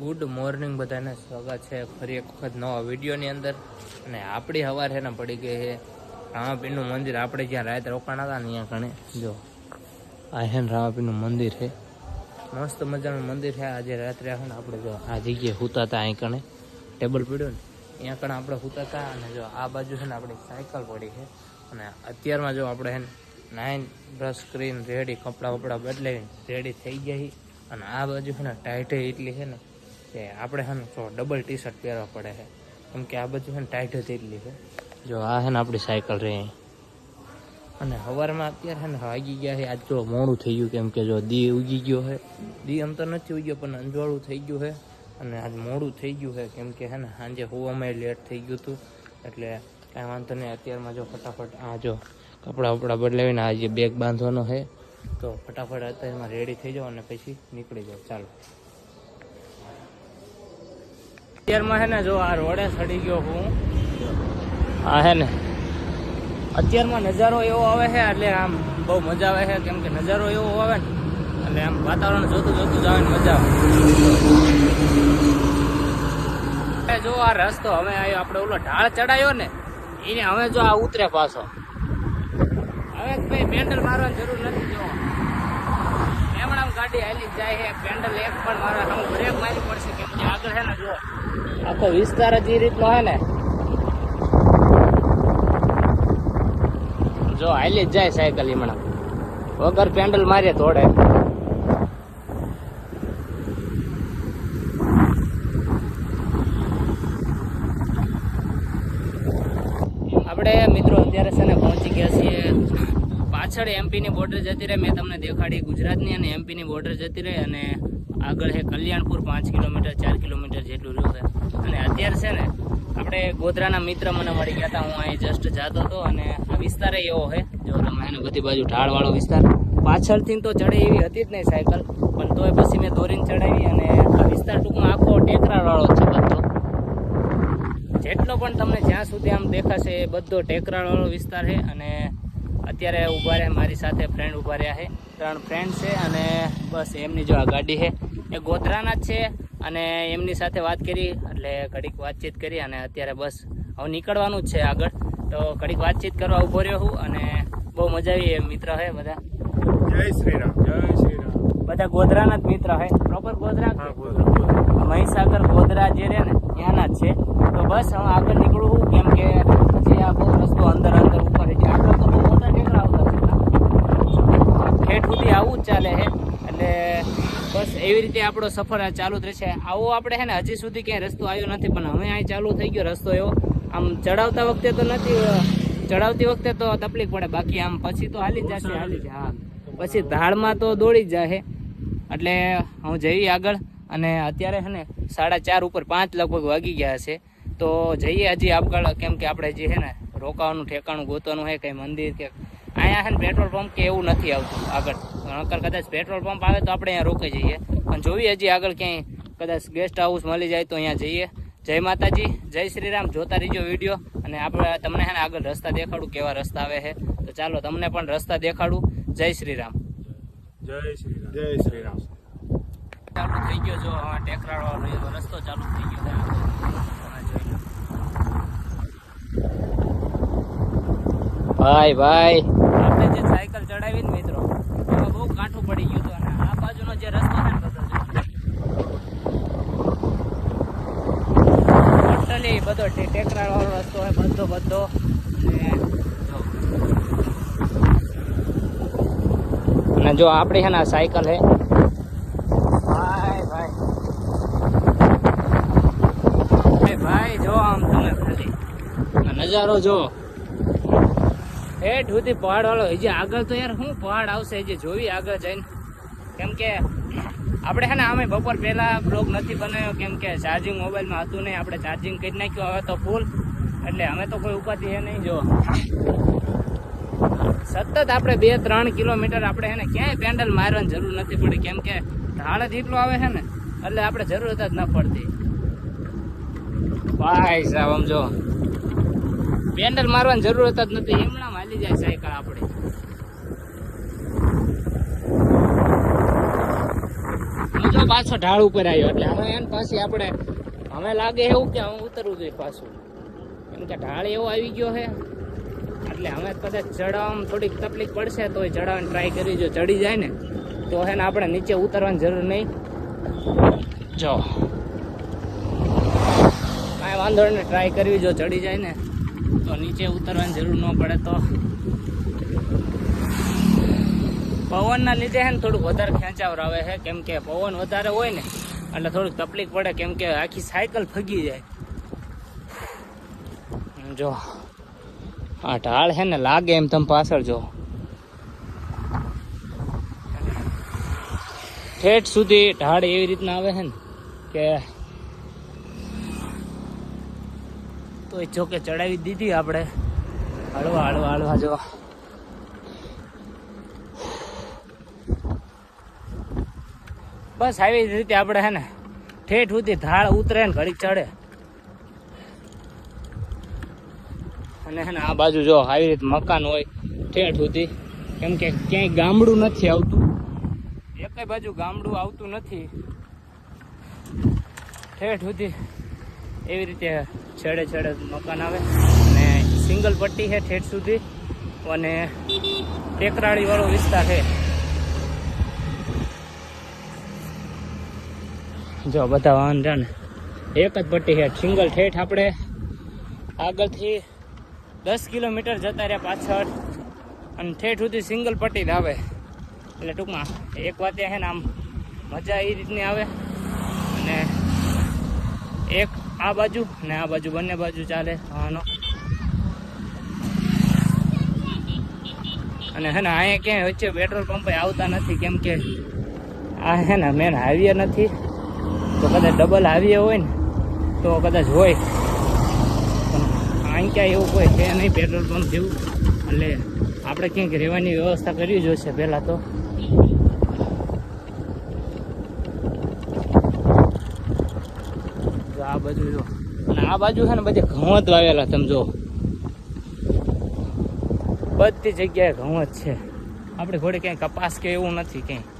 Good morning બધાને. સ્વાગત છે ફરી એક વખત નવા વિડીયોની અંદર. અને આપણી હવાર છે ને પડી ગઈ છે. રામાપીરનું મંદિર આપણે જ્યાં રાત રોકાણા હતા ને અહીંયા કણે જો, આ છે ને મંદિર છે. મસ્ત મજાનું મંદિર છે. આજે રાત્રે છે ને આપણે જો આ જગ્યાએ સૂતા હતા અહીં કણે. ટેબલ પડ્યું ને અહીંયા કણે આપણે સૂતા હતા. અને જો આ બાજુ છે ને આપણી સાયકલ પડી છે. અને અત્યારમાં જો આપણે છે ને નાઇન બ્રશ કરીને રેડી કપડાં વપડા બદલાવીને રેડી થઈ ગયા અને આ બાજુ છે ને ટાઈટે એટલી છે ને કે આપણે હે ને ડબલ ટી શર્ટ પહેરવા પડે છે. કેમ કે આ બધું છે ને ટાઈટ જ એટલી છે. જો આ હે ને આપણી સાયકલ રહી અને સવારમાં અત્યારે છે ને વાગી ગયા છે. આજ જો મોડું થઈ ગયું, કેમ કે જો દી ઉગી ગયો છે. દી આમ તો નથી ઉગ્યો, પણ અંજવાળું થઈ ગયું છે. અને આજ મોડું થઈ ગયું છે, કેમ કે હે ને સાંજે હોવામાં લેટ થઈ ગયું હતું. એટલે કાંઈ વાંધો નહીં, અત્યારમાં જો ફટાફટ આ જો કપડાં વપડા બદલાવીને આજે બેગ બાંધવાનો છે, તો ફટાફટ અત્યારમાં રેડી થઈ જાઓ અને પછી નીકળી જાઓ. ચાલો. અત્યારમાં છે ને જો આ રોડે સડી ગયો હું. આ હે ને અત્યારમાં નજારો એવો આવે છે એટલે આમ બહુ મજા આવે છે કેમ કે નજારો એવો આવે ને, એટલે આમ વાતાવરણ જોતું જોતું ને મજા આવે. જો આ રસ્તો હવે આવ્યો આપણે ઓલો ઢાળ ચડાયો ને, એને હવે જો આ ઉતરે પાછો. હવે કઈ પેન્ડલ મારવાની જરૂર નથી જો આમ ગાડી હાલી જાય છે પેન્ડલ એક પણ મારે આમ બ્રેક પડશે કેમ કે આગળ છે ને જો આખો વિસ્તાર જ એ રીતનો છે ને. જો હાલી જ જાય સાયકલ હમણાં. વગર પેન્ડલ મારે થોડે આપણે મિત્રો અત્યારે છે ને પહોંચી ગયા છીએ પાછળ એમપીની બોર્ડર જતી રહે, મેં તમને દેખાડી ગુજરાતની અને એમપીની બોર્ડર જતી રહે અને આગળ છે કલ્યાણપુર, પાંચ કિલોમીટર, ચાર કિલોમીટર જેટલું રહ્યું છે. અને અત્યારે છે ને, આપણે ગોધરાના મિત્ર મને મળી ગયા હતા, હું અહીં જસ્ટ જતો હતો અને આ વિસ્તાર એવો છે જો તમે એને બધી બાજુ ઢાળવાળો વિસ્તાર, પાછળથી તો ચડે એવી હતી જ નહીં સાયકલ, પણ તોય પછી મેં દોરીને ચડાવી અને આ વિસ્તાર ટૂંકમાં આખો ટેકરાવાળો છે બધો. જેટલો પણ તમને જ્યાં સુધી આમ દેખાશે એ બધો ટેકરાવાળો વિસ્તાર છે અને અત્યારે ઊભા રહ્યા મારી સાથે ફ્રેન્ડ ઊભા રહ્યા છે. ત્રણ ફ્રેન્ડ છે અને બસ એમની જો આ ગાડી છે. એ ગોધરાના જ છે અને એમની સાથે વાત કરી એટલે ઘડીક વાતચીત કરી અને અત્યારે બસ હવે નીકળવાનું જ છે આગળ. તો ઘડીક વાતચીત કરવા ઊભો રહ્યો હું અને બહુ મજા આવી એ મિત્ર છે બધા. જય શ્રી રામ જય શ્રી રામ બધા ગોધરાના જ મિત્ર છે પ્રોપર ગોધરા? મહીસાગર ગોધરા જે રહે ને ત્યાંના જ છે. તો બસ હું આગળ નીકળું છું કેમ કે જે આ બહુ રસ્તો અંદર અંદર ઉપર છે આગળ તો બહુ મોટા ટેકરા આવતા છે ઠેઠ સુધી આવું જ ચાલે છે. એટલે બસ એવી રીતે આપણો સફર આ ચાલુ જ રહેશે. આવો આપણે છે ને હજી સુધી ક્યાંય રસ્તો આવ્યો નથી, પણ હવે અહીં ચાલુ થઈ ગયો રસ્તો એવો. આમ ચડાવતા વખતે તો નથી ચડાવતી વખતે તો તકલીફ પડે. બાકી આમ પછી તો હાલી જશે, હાલી જ, હા. પછી ધાળમાં તો દોડી જ જશે એટલે હું જઈએ આગળ અને અત્યારે છે ને સાડા ચાર ઉપર પાંચ લગભગ વાગી ગયા છે. તો જઈએ હજી આગળ, કેમ કે આપણે જે છે ને રોકાવાનું, ઠેકાણું ગોતવાનું છે કંઈ મંદિર કે અહીંયા છે ને પેટ્રોલ પંપ કે એવું નથી આવતું આગળ. નકર કદાચ પેટ્રોલ પંપ આવે તો આપણે અહીંયા રોકાઈ જઈએ. પણ જોઈએ હજી આગળ ક્યાંય કદાચ ગેસ્ટ હાઉસ મળી જાય તો અહીંયા જઈએ. જય માતાજી જય શ્રી રામ જોતા રહીજો વીડિયો. અને આપણે તમને છે ને આગળ રસ્તા દેખાડું કેવા રસ્તા આવે છે. તો ચાલો તમને પણ રસ્તા દેખાડું. જય શ્રી રામ જય શ્રી રામ જય શ્રી રામ ચાલુ થઈ ગયો જો હવે ટેકરાળ વાળો એવો રસ્તો ચાલુ થઈ ગયો છે. તમે જોઈ લો. ભાઈ ભાઈ. જે સાયકલ ચડાવી ને મિત્રો એમાં બહુ કાંઠું પડી ગયું હતું અને આ બાજુનો જે રસ્તો છે ને બધો ટોટલી બધો ટે- ટેકરાળ વાળો રસ્તો હોય બધો બધો. અને જો. આપણી છે ને સાયકલ હે ભાઈ ભાઈ. જો આમ તમે નજારો જો. હેઠ સુધી પહાડ વાળો. હજી આગળ તો યાર શું પહાડ આવશે, હજી જોવી આગળ જઈને. કેમ કે આપણે છે ને આમે બપોર પહેલા બ્લોગ નથી બનાવ્યો, કેમ કે ચાર્જિંગ મોબાઈલમાં હતું નહીં, આપણે ચાર્જિંગ કરી નાખ્યું, હવે તો ફૂલ એટલે અમે તો કોઈ ઉપાધિ એ નહીં. જો. સતત આપણે બે ત્રણ કિલોમીટર આપણે છે ને ક્યાંય પેન્ડલ મારવાની જરૂર નથી પડી. કેમ કે જ એટલો આવે છે ને, એટલે આપણે જરૂરત જ ન પડતી. ભાઈ સાહેબ, આમ જો. પેન્ડલ મારવાની જરૂરત જ નથી. એમણામ હાલી જાય સાયકલ આપણે. જો પાછો ઢાળ ઉપર આવ્યો. એટલે હવે એને પાછી આપણે, હવે લાગે એવું કે હવે ઉતરવું જોઈએ પાછું. કેમ કે ઢાળ એવો આવી ગયો છે. એટલે હવે કદાચ ચડાવવામાં થોડીક તકલીફ પડશે તો ચડાવવાની ટ્રાય કરી જો ચડી જાય ને, તો હે ને આપણે નીચે ઉતરવાની જરૂર નહીં. જો. કાંઈ વાંધો નહીં ટ્રાય કરવી જો ચડી જાય ને. તો નીચે ઉતરવાની જરૂર ન પડે તો. પવનના લીધે છે ને થોડુંક વધારે ખેંચાવર આવે છે કેમ કે પવન વધારે હોય ને, એટલે થોડીક તકલીફ પડે, કેમ કે આખી સાયકલ ફગી જાય. જો, આ ઢાળ છે ને લાગે એમ તમે પાછળ જો. ઠેઠ સુધી ઢાળ એવી રીતના આવે છે ને કે તો એ કે ચડાવી દીધી આપણે. હળવા હળવા હળવા જો. બસ આવી રીતે આપણે હે ને, ઠેઠ સુધી ધાળ ઉતરે ને ઘડીક ચડે. અને હે ને આ બાજુ જો આવી રીતે મકાન હોય, ઠેઠ સુધી. કેમ કે ક્યાંય ગામડું નથી આવતું. એકય બાજુ ગામડું આવતું નથી. ઠેઠ સુધી એવી રીતે છેડે છેડે મકાન આવે. અને સિંગલ પટ્ટી છે ઠેઠ સુધી. અને ટેકરાળી વાળો વિસ્તાર છે. જો બધા વાહન છે એક જ પટ્ટી છે. સિંગલ ઠેઠ આપણે આગળથી દસ કિલોમીટર જતા રહ્યા પાછળ. અને ઠેઠ સુધી સિંગલ પટ્ટી જ આવે. એટલે ટૂંકમાં એક વાતે છે ને આમ મજા એ રીતની આવે. એક આ બાજુ ને આ બાજુ, બંને બાજુ ચાલે. આનો. અને હે ને, અહીંયા ક્યાંય વચ્ચે પેટ્રોલ પંપે આવતા નથી, કેમ કે આ હે ને મેન હાઈવે નથી. તો કદાચ ડબલ હાઈવે હોય ને, તો કદાચ હોય. પણ અહીં ક્યાંય એવું કોઈ છે નહીં પેટ્રોલ પંપ જેવું. એટલે આપણે ક્યાંક રહેવાની વ્યવસ્થા કરવી જોઈશે પહેલાં તો. આ બાજુ જો. અને આ બાજુ છે ને બધે ઘઉં વાવેલા તમે બધી જગ્યાએ ઘઉં જ છે. આપણે ઘોડે ક્યાંય કપાસ કે એવું નથી ક્યાંય.